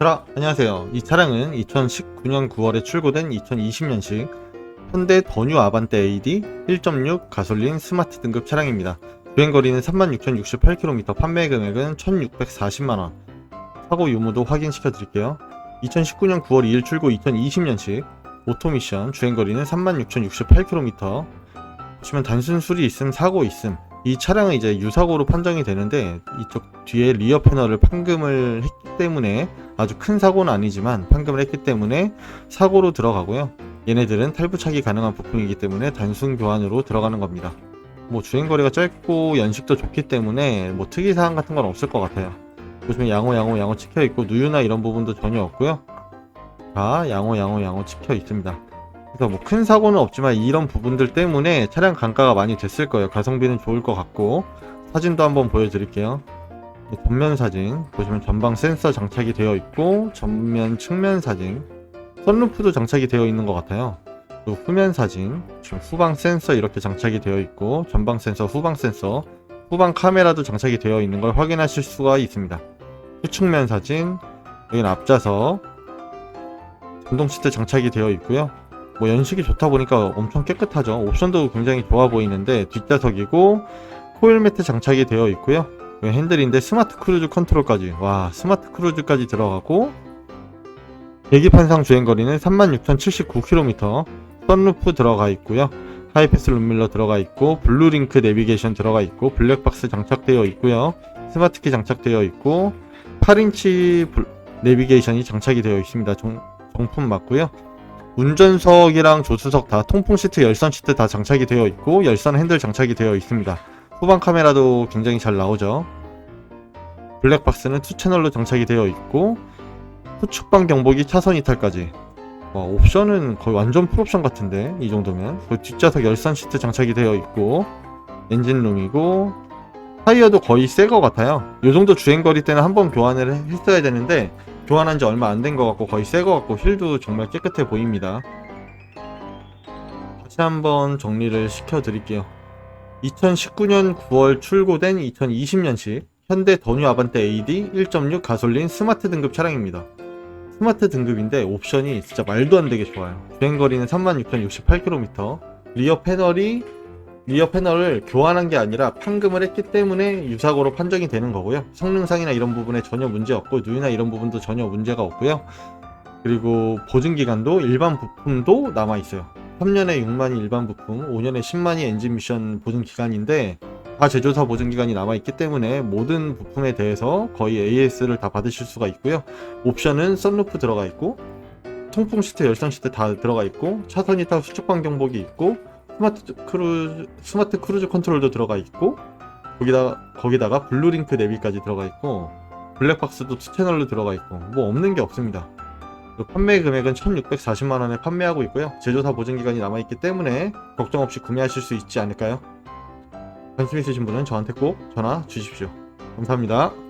자, 안녕하세요. 이 차량은 2019년 9월에 출고된 2020년식 현대 더뉴 아반떼 AD 1.6 가솔린 스마트 등급 차량입니다. 주행거리는 36,068km, 판매 금액은 1,640만원. 사고 유무도 확인시켜 드릴게요. 2019년 9월 2일 출고 2020년식 오토미션 주행거리는 36,068km. 보시면 단순 수리 있음, 사고 있음. 이 차량은 이제 유사고로 판정이 되는데 이쪽 뒤에 리어 패널을 판금을 했기 때문에 아주 큰 사고는 아니지만 판금을 했기 때문에 사고로 들어가고요. 얘네들은 탈부착이 가능한 부품이기 때문에 단순 교환으로 들어가는 겁니다. 뭐 주행거리가 짧고 연식도 좋기 때문에 뭐 특이사항 같은 건 없을 것 같아요. 보시면 양호 양호 양호 찍혀 있고 누유나 이런 부분도 전혀 없고요. 다 양호 양호 양호 찍혀 있습니다. 그래서 뭐 큰 사고는 없지만 이런 부분들 때문에 차량 단가가 많이 됐을 거예요. 가성비는 좋을 것 같고 사진도 한번 보여드릴게요. 네, 전면 사진 보시면 전방 센서 장착이 되어 있고 전면 측면 사진 선루프도 장착이 되어 있는 것 같아요. 그리고 후면 사진 지금 후방 센서 이렇게 장착이 되어 있고 전방 센서 후방 센서 후방 카메라도 장착이 되어 있는 걸 확인하실 수가 있습니다. 후측면 사진 여기는 앞좌석 전동 시트 장착이 되어 있고요. 뭐 연식이 좋다 보니까 엄청 깨끗하죠. 옵션도 굉장히 좋아 보이는데 뒷좌석이고 코일 매트 장착이 되어 있고요. 여기 핸들인데 스마트 크루즈 컨트롤까지 와 스마트 크루즈까지 들어가고 계기판상 주행거리는 36,079km 선루프 들어가 있고요. 하이패스 룸밀러 들어가 있고 블루링크 내비게이션 들어가 있고 블랙박스 장착되어 있고요. 스마트키 장착되어 있고 8인치 블- 내비게이션이 장착이 되어 있습니다. 정, 정품 맞고요. 운전석이랑 조수석 다 통풍 시트, 열선 시트 다 장착이 되어 있고 열선 핸들 장착이 되어 있습니다. 후방 카메라도 굉장히 잘 나오죠. 블랙박스는 투 채널로 장착이 되어 있고 후측방 경보기 차선 이탈까지. 와, 옵션은 거의 완전 풀옵션 같은데 이 정도면 그 뒷좌석 열선 시트 장착이 되어 있고 엔진룸이고 타이어도 거의 새 거 같아요. 이 정도 주행거리 때는 한번 교환을 했어야 되는데 교환한 지 얼마 안 된 것 같고 거의 새 거 같고 휠도 정말 깨끗해 보입니다. 다시 한번 정리를 시켜 드릴게요. 2019년 9월 출고된 2020년식 현대 더뉴 아반떼 AD 1.6 가솔린 스마트 등급 차량입니다. 스마트 등급인데 옵션이 진짜 말도 안 되게 좋아요. 주행거리는 36,068km. 리어 패널이 리어 패널을 교환한 게 아니라 판금을 했기 때문에 유사고로 판정이 되는 거고요. 성능상이나 이런 부분에 전혀 문제 없고 누유나 이런 부분도 전혀 문제가 없고요. 그리고 보증 기간도 일반 부품도 남아 있어요. 3년에 6만이 일반 부품, 5년에 10만이 엔진 미션 보증 기간인데 다 제조사 보증 기간이 남아 있기 때문에 모든 부품에 대해서 거의 AS를 다 받으실 수가 있고요. 옵션은 썬루프 들어가 있고 통풍 시트, 열선 시트 다 들어가 있고 차선 이탈 수축방 경보기 있고 스마트 크루 스마트 크루즈 컨트롤도 들어가 있고 거기다 거기다가 블루링크 내비까지 들어가 있고 블랙박스도 투 채널로 들어가 있고 뭐 없는 게 없습니다. 그리고 판매 금액은 1,640만 원에 판매하고 있고요. 제조사 보증 기간이 남아 있기 때문에 걱정 없이 구매하실 수 있지 않을까요? 관심 있으신 분은 저한테 꼭 전화 주십시오. 감사합니다.